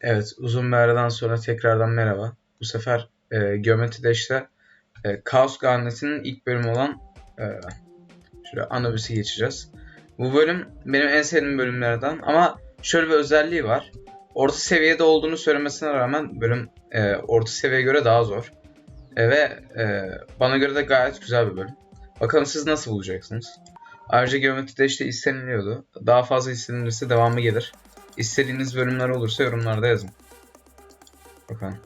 Evet, uzun bir aradan sonra tekrardan merhaba. Bu sefer e, Geometri'de işte e, Kaos Garneti'nin ilk bölümü olan e, şuraya Anubis'i geçeceğiz. Bu bölüm benim en sevdiğim bölümlerden ama şöyle bir özelliği var. Orta seviyede olduğunu söylemesine rağmen bölüm e, orta seviyeye göre daha zor. E, ve e, bana göre de gayet güzel bir bölüm. Bakalım siz nasıl bulacaksınız? Ayrıca Geometri'de işte isteniliyordu. Daha fazla istenilirse devamı gelir. İstediğiniz bölümler olursa yorumlarda yazın. Bakalım.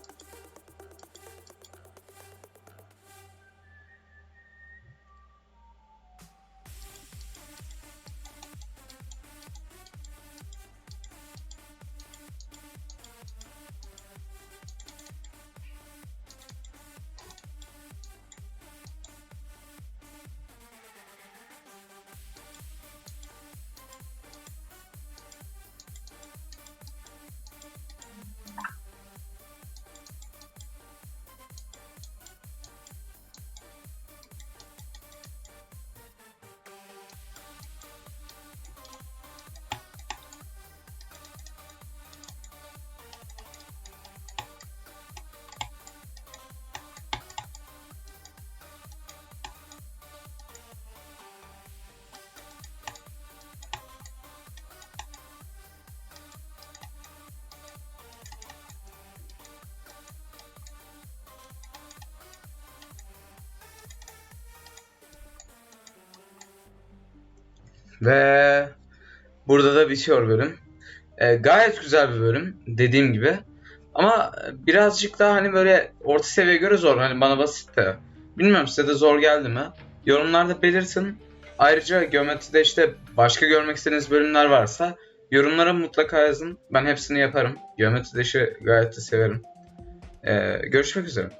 Ve burada da bitiyor bölüm. E, gayet güzel bir bölüm dediğim gibi. Ama birazcık daha hani böyle orta seviyeye göre zor. Hani bana basit de. Bilmiyorum size de zor geldi mi? Yorumlarda belirtin. Ayrıca geometride işte başka görmek istediğiniz bölümler varsa yorumlara mutlaka yazın. Ben hepsini yaparım. Geometride işi gayet de severim. E, görüşmek üzere.